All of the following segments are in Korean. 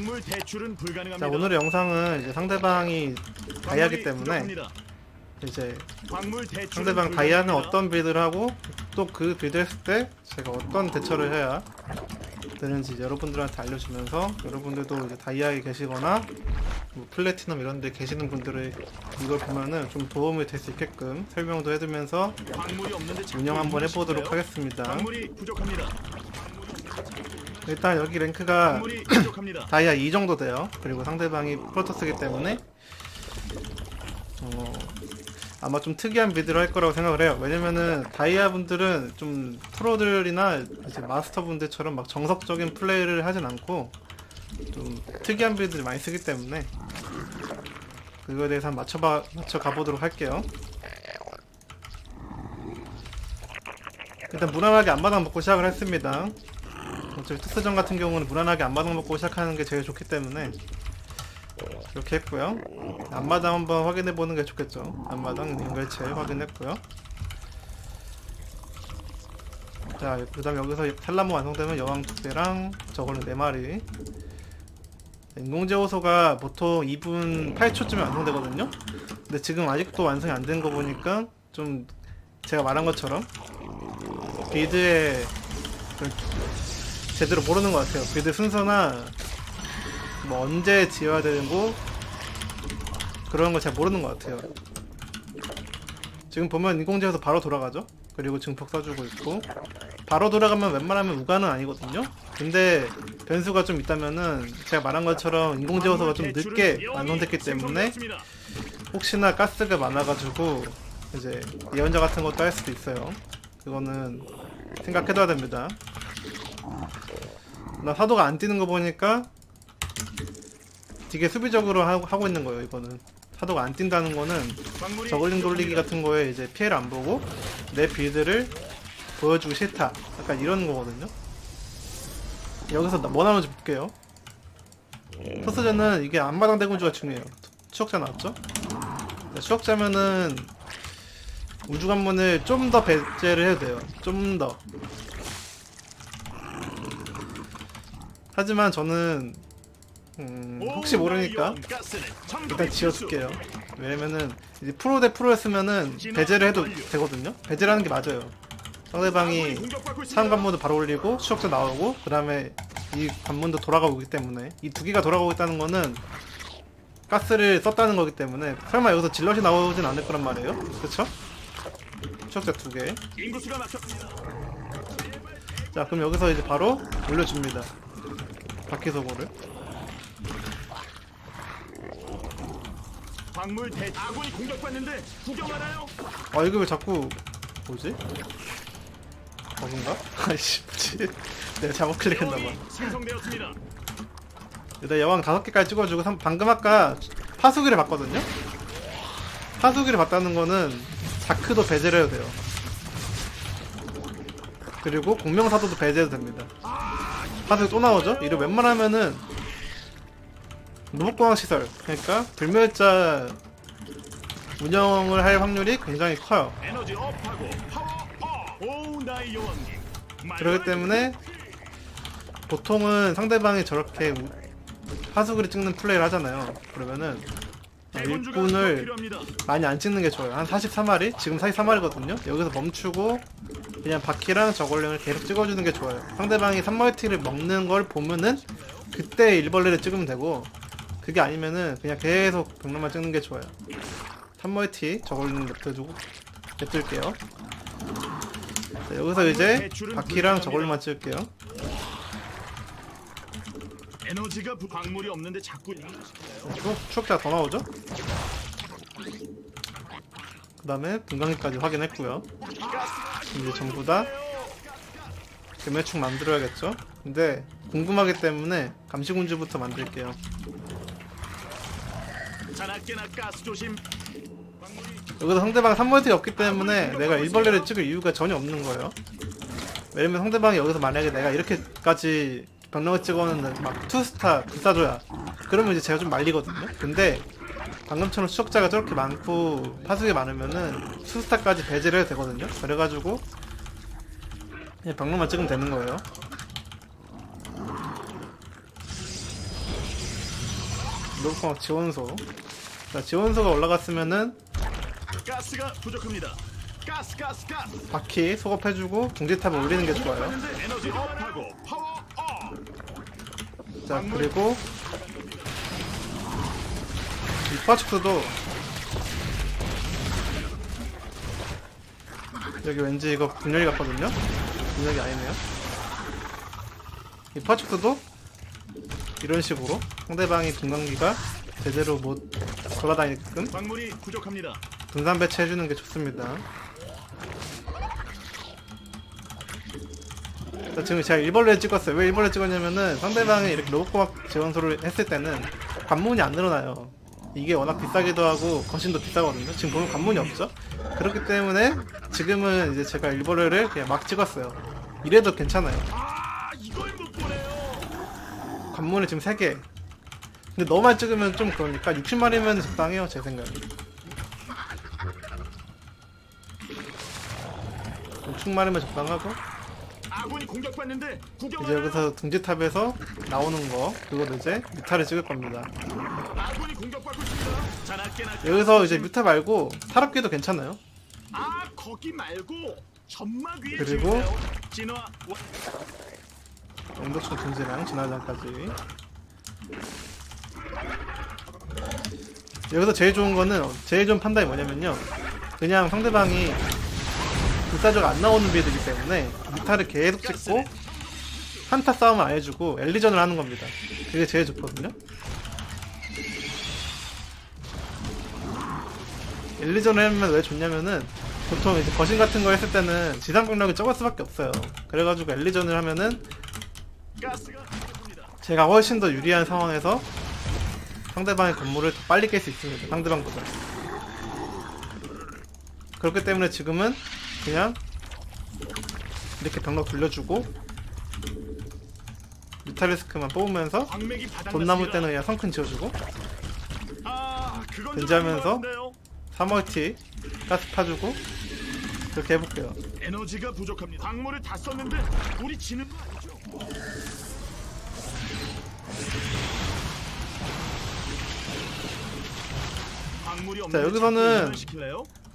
광물 대출은 불가능합니다. 자 오늘의 영상은 이제 상대방이 다이아기 때문에 부족합니다. 이제 광물 대출은 상대방 다이아는 불가능합니다. 어떤 빌드를 하고 또 그 빌드 했을 때 제가 어떤 대처를 해야 되는지 여러분들한테 알려주면서 여러분들도 이제 다이아에 계시거나 뭐 플래티넘 이런 데 계시는 분들의 이걸 보면은 좀 도움이 될 수 있게끔 설명도 해두면서 광물이 없는데 자꾸 운영 한번 해보도록? 하겠습니다 광물이 부족합니다. 일단 여기 랭크가 부족합니다. 다이아 2 정도 돼요. 그리고 상대방이 프로토스기 때문에 어, 아마 좀 특이한 빌드를 할 거라고 생각을 해요. 왜냐면은 다이아 분들은 좀 프로들이나 이제 마스터 분들처럼 막 정석적인 플레이를 하진 않고 좀 특이한 빌드를 많이 쓰기 때문에 그거에 대해서 한번 맞춰봐 맞춰 가보도록 할게요. 일단 무난하게 앞마당 먹고 시작을 했습니다. 어차피 특수전 같은 경우는 무난하게 앞마당 먹고 시작하는 게 제일 좋기 때문에 이렇게 했고요. 앞마당 한번 확인해 보는 게 좋겠죠. 앞마당 연결체 확인했고요. 자, 그 다음 여기서 탈라모 완성되면 여왕 두 개랑 저걸로 네 마리. 인공제 호소가 보통 2분 8초쯤에 완성되거든요. 근데 지금 아직도 완성이 안 된 거 보니까 좀 제가 말한 것처럼 그 제대로 모르는 것 같아요. 빌드 순서나 뭐 언제 지어야 되고 그런 거잘 모르는 것 같아요. 지금 보면 인공지어서 바로 돌아가죠. 그리고 증폭 써주고 있고 바로 돌아가면 웬만하면 우가는 아니거든요. 근데 변수가 좀 있다면은 제가 말한 것처럼 인공지어서가 좀 늦게 완성됐기 때문에 혹시나 가스가 많아가지고 이제 예언자 같은 것도 할 수도 있어요. 그거는 생각해둬야 됩니다. 나 사도가 안 뛰는 거 보니까 되게 수비적으로 하고, 하고 있는 거예요 이거는. 사도가 안 뛴다는 거는 저글링 돌리기 같은 거에 이제 피해를 안 보고 내 빌드를 보여주기 싫다. 약간 이런 거거든요. 여기서 나- 뭐 나오는지 볼게요. 토스전은 이게 앞마당 대군주가 중요해요. 추적자 나왔죠? 네, 추적자면은 우주관문을 좀 더 배제를 해도 돼요. 좀 더 하지만 저는 음, 혹시 모르니까 일단 지어줄게요. 왜냐면은 이제 프로 대 프로였으면은 배제를 해도 되거든요. 배제를 하는 게 맞아요. 상대방이 사람 관문도 바로 올리고 추적자 나오고 그 다음에 이 관문도 돌아가고 있기 때문에 이 두 개가 돌아가고 있다는 거는 가스를 썼다는 거기 때문에 설마 여기서 질럿이 나오진 않을 거란 말이에요. 그렇죠? 추적자 두 개. 자 그럼 여기서 이제 바로 올려줍니다. 바퀴소고를. 광물 대 아군이 공격받는데 구경하나요? 아 이거 왜 자꾸 뭐지? 버그인가? 아이씨 뭐지? 내가 잘못 클릭했나봐 생성되었습니다. 일단 여왕 다섯 개까지 찍어주고 삼- 방금 아까 파수기를 봤거든요? 파수기를 봤다는 거는 자크도 배제를 해도 돼요 그리고 공명사도도 배제해도 됩니다 파 수기 또 나오죠? 이거 웬만하면은 로봇공학 시설 그러니까 불멸자 운영을 할 확률이 굉장히 커요. 그렇기 때문에 보통은 상대방이 저렇게 우- 하수구를 찍는 플레이를 하잖아요. 그러면은 아, 일꾼을. 많이 안 찍는 게 좋아요. 한 43마리? 지금 43마리거든요. 여기서 멈추고 그냥 바퀴랑 저걸링을 계속 찍어주는 게 좋아요. 상대방이 3멀티를 먹는 걸 보면은 그때 일벌레를 찍으면 되고 그게 아니면은 그냥 계속 병력만 찍는 게 좋아요. 3멀티 저걸링 냅둬주고 냅둘게요. 자, 여기서 이제 바퀴랑 저걸링만 찍을게요. 에너지가 부... 광물이 없는데 자꾸 추억, 추억자가 더 나오죠? 그 다음에 분광기까지 확인했고요 이제 전부 다 금매축 만들어야겠죠? 근데 궁금하기 때문에 감시군주부터 만들게요. 여기서 상대방 3멀티가 없기 때문에 내가 일벌레를 찍을 이유가 전혀 없는 거예요 왜냐면 상대방이 여기서 만약에 내가 이렇게까지 병력을 찍어놓는 막 투스타 비싸줘야 그러면 이제 제가 좀 말리거든요 근데 방금처럼 추적자가 저렇게 많고 파수기 많으면은 투스타까지 배제를 해도 되거든요 그래가지고 그냥 병력만 찍으면 되는 거예요 로봇공학 지원소. 자, 지원소가 올라갔으면은 가스가 부족합니다. 가스 가스 가스. 바퀴 소급해주고 중지탑을 올리는 게 좋아요. 자, 그리고 이파축수도 여기 왠지 이거 분열이 같거든요? 분열이 아니네요. 이파축수도 이런 식으로 상대방이 분광기가 제대로 못 돌아다니게끔 광물이 부족합니다. 분산 배치해주는 게 좋습니다. 자, 지금 제가 일벌레 찍었어요. 왜 일벌레 찍었냐면은 상대방이 이렇게 로봇공학 지원소를 했을 때는 관문이 안 늘어나요. 이게 워낙 비싸기도 하고 거신도 비싸거든요. 지금 보면 관문이 없죠? 그렇기 때문에 지금은 이제 제가 일벌레를 그냥 막 찍었어요. 이래도 괜찮아요. 관문이 지금 3개. 근데 너만 찍으면 좀 그러니까 60마리면 적당해요, 제 생각에. 60마리면 적당하고 이제? 여기서 둥지탑에서 나오는 거 그거를 이제 뮤타를 찍을 겁니다. 공격받고 있습니다. 여기서 이제 뮤타 말고 타락기도 괜찮아요. 아 거기 말고 점막 위에 그리고 지으세요. 진화 와- 엔더충 둥지랑 진화장까지. 여기서 제일 좋은 거는 제일 좋은 판단이 뭐냐면요. 그냥 상대방이 불사조가 안 나오는 빌드이기 때문에 뮤타를 계속 찍고 한타 싸움을 안 해주고 엘리전을 하는 겁니다. 그게 제일 좋거든요. 엘리전을 하면 왜 좋냐면은 보통 이제 거신 같은 거 했을 때는 지상 병력이 적을 수밖에 없어요. 그래가지고 엘리전을 하면은. 제가 훨씬 더 유리한 상황에서 상대방의 건물을 더 빨리 깰 수 있습니다. 상대방보다. 그렇기 때문에 지금은 그냥 이렇게 병력 돌려주고 뮤탈리스크만 뽑으면서. 돈 남을 때는 그냥 성큰 지어주고 아 견제하면서 같은데요. 3멀티 가스 파주고 그렇게 해볼게요. 에너지가 부족합니다. 광물을 다 썼는데 우리 지는 거 아니죠? 광물이 자, 여기서는?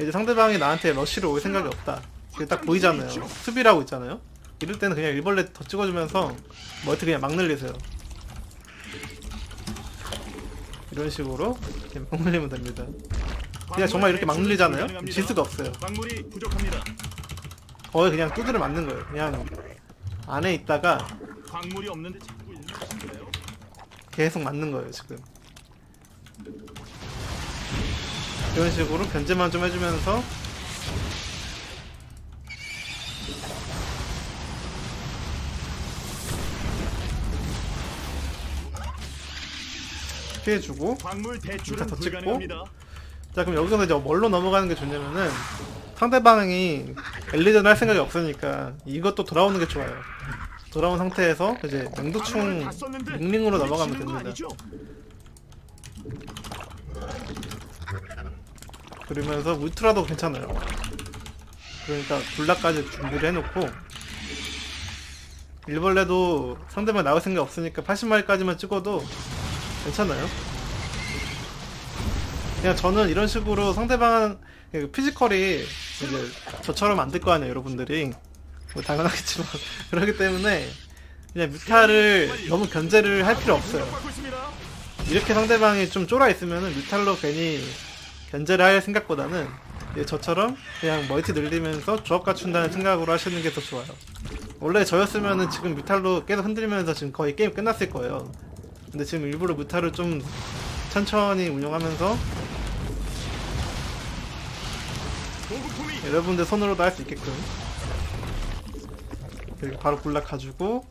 이제 상대방이 나한테 러쉬를 올 생각이 없다. 그게 딱 보이잖아요. 수비라고 있잖아요. 이럴 때는 그냥 일벌레 더 찍어주면서 멀티 그냥 막 늘리세요. 이런 식으로 그냥 막 늘리면 됩니다. 그냥 정말 이렇게 막 늘리잖아요. 질 수가 없어요. 광물이 부족합니다. 거의 그냥 두드려 맞는 거예요. 그냥 안에 있다가 광물이 없는데 자꾸 이전시킬래요? 계속 맞는 거예요 지금. 이런 식으로 견제만 좀 해주면서 피해주고 광물 대출은 더 찍고. 불가능합니다. 자 그럼 여기서 이제 뭘로 넘어가는 게 좋냐면은 상대방이 엘리전 할 생각이 없으니까 이것도 돌아오는 게 좋아요. 돌아온 상태에서 이제 다 썼는데 링링으로 넘어가면 됩니다. 그러면서 울트라도 괜찮아요. 그러니까 굴라까지 준비를 해놓고 일벌레도 상대방 나올 생각 없으니까 80마리까지만 찍어도 괜찮아요. 그냥 저는 이런 식으로 상대방 그 피지컬이 이제 저처럼 안 될 거 아니에요, 여러분들이. 뭐 당연하겠지만 그렇기 때문에 그냥 뮤타를 너무 견제를 할 필요 없어요. 이렇게 상대방이 좀 쫄아 있으면은 뮤탈로 괜히 견제를 할 생각보다는 저처럼 그냥 멀티 늘리면서 조합 갖춘다는 생각으로 하시는 게 더 좋아요. 원래 저였으면은 지금 뮤탈로 계속 흔들면서 지금 거의 게임 끝났을 거예요. 근데 지금 일부러 뮤탈을 좀 천천히 운영하면서 여러분들 손으로도 할 수 있게끔 그리고 바로 굴락 가지고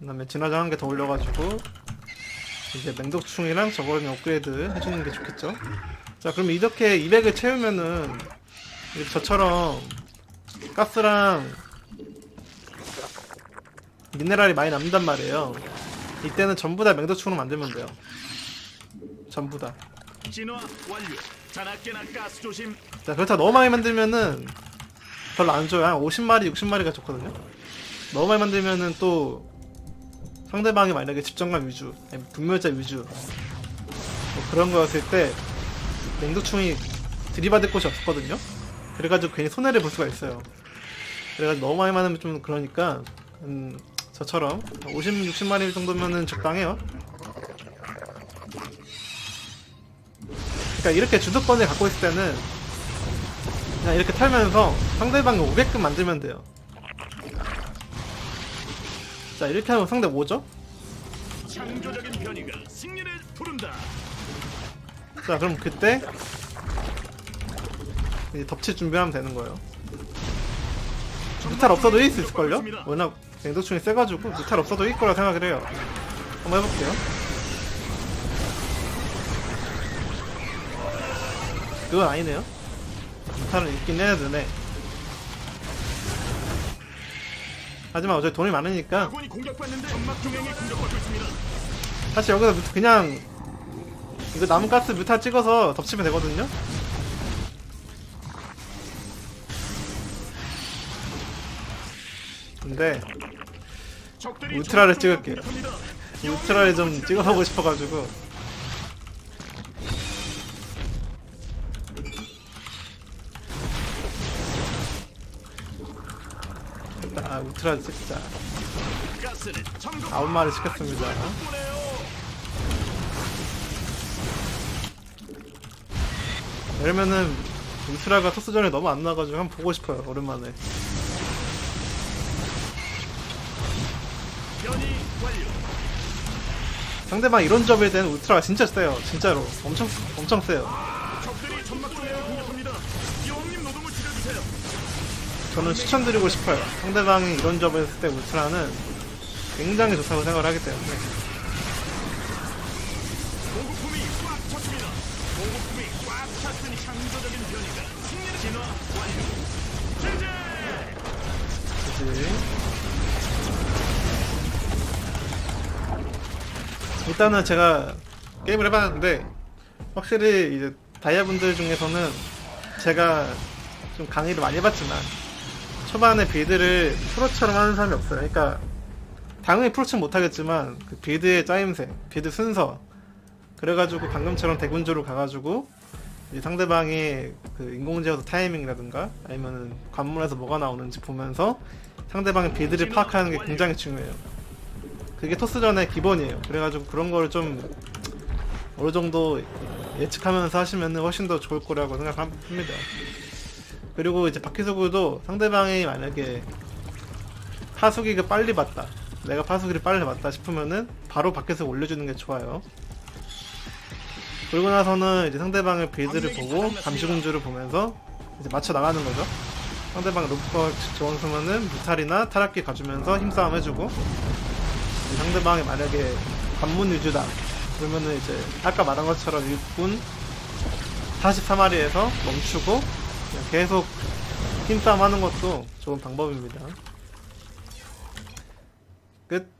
그 다음에 진화장 한 개 더 올려가지고 이제 맹독충이랑 저거는 업그레이드 해주는 게 좋겠죠. 자 그럼 이렇게 200을 채우면은 저처럼 가스랑 미네랄이 많이 남는단 말이에요. 이때는 전부 다 맹독충으로 만들면 돼요. 전부 다. 진화 완료. 자나깨나 가스 조심. 자 그렇다 너무 많이 만들면은 별로 안 좋아요. 한 50마리, 60마리가 좋거든요. 너무 많이 만들면은 또 상대방이 만약에 집정관 위주, 분멸자 위주 뭐 그런 거였을 때 맹독충이 들이받을 곳이 없었거든요. 그래가지고 괜히 손해를 볼 수가 있어요. 그래가지고 너무 많이 많으면 좀 그러니까 음, 저처럼 50, 60마리 정도면은 적당해요. 그러니까 이렇게 주도권을 갖고 있을 때는 그냥 이렇게 털면서 상대방이 오게끔 만들면 돼요. 자 이렇게 하면 상대 뭐죠? 창조적인 변이가 승리를 부른다. 자 그럼 그때 이제 덮칠 준비하면 되는 거예요. 무탈 없어도 이길 수 있을걸요? 워낙 맹독충이 세가지고 무탈 없어도 이길 거라 생각을 해요. 한번 해볼게요. 그건 아니네요. 무탈은 있긴 해야 되네. 하지만 어차피 돈이 많으니까. 사실 여기서 뮤- 그냥 이거 나무가스 뮤탈 찍어서 덮치면 되거든요. 근데 울트라를 점막 찍을게요. 울트라를 좀 찍어보고 싶어가지고 울트라 찍자. 아홉 마리 시켰습니다. 이러면은 울트라가 토스전에 너무 안 나가지고 한번 보고 싶어요 오랜만에. 상대방 이런 접일 때는 울트라가 진짜 세요 진짜로 엄청 엄청 세요 저는 추천드리고 싶어요. 상대방이 이런 접을 했을 때 울트라는 굉장히 좋다고 생각을 하기 때문에. 그치 일단은 제가 게임을 해봤는데 확실히 이제 다이아 분들 중에서는 제가 좀 강의를 많이 해봤지만 초반에 빌드를 프로처럼 하는 사람이 없어요 그러니까 당연히 프로처럼 못하겠지만 그 빌드의 짜임새 빌드 순서 그래가지고 방금처럼 대군주로 가가지고 이제 상대방의 그 인공지어서 타이밍이라든가 아니면은 관문에서 뭐가 나오는지 보면서 상대방의 빌드를 파악하는 게 굉장히 중요해요. 그게 토스전의 기본이에요. 그래가지고 그런 거를 좀 어느 정도 예측하면서 하시면 훨씬 더 좋을 거라고 생각합니다. 그리고 이제 바퀴수구도 상대방이 만약에 파수기가 빨리 봤다. 내가 파수기를 빨리 봤다 싶으면은 바로 밖에서 올려주는 게 좋아요. 그러고 나서는 이제 상대방의 빌드를 보고 감시공주를 보면서 이제 맞춰 나가는 거죠. 상대방 로프가 좋으면은 무탈이나 타락기 가주면서 힘싸움 해주고 상대방이 만약에 관문 위주다 그러면은 이제 아까 말한 것처럼 일꾼 44마리에서 멈추고 계속 힘싸움 하는 것도 좋은 방법입니다. 끝.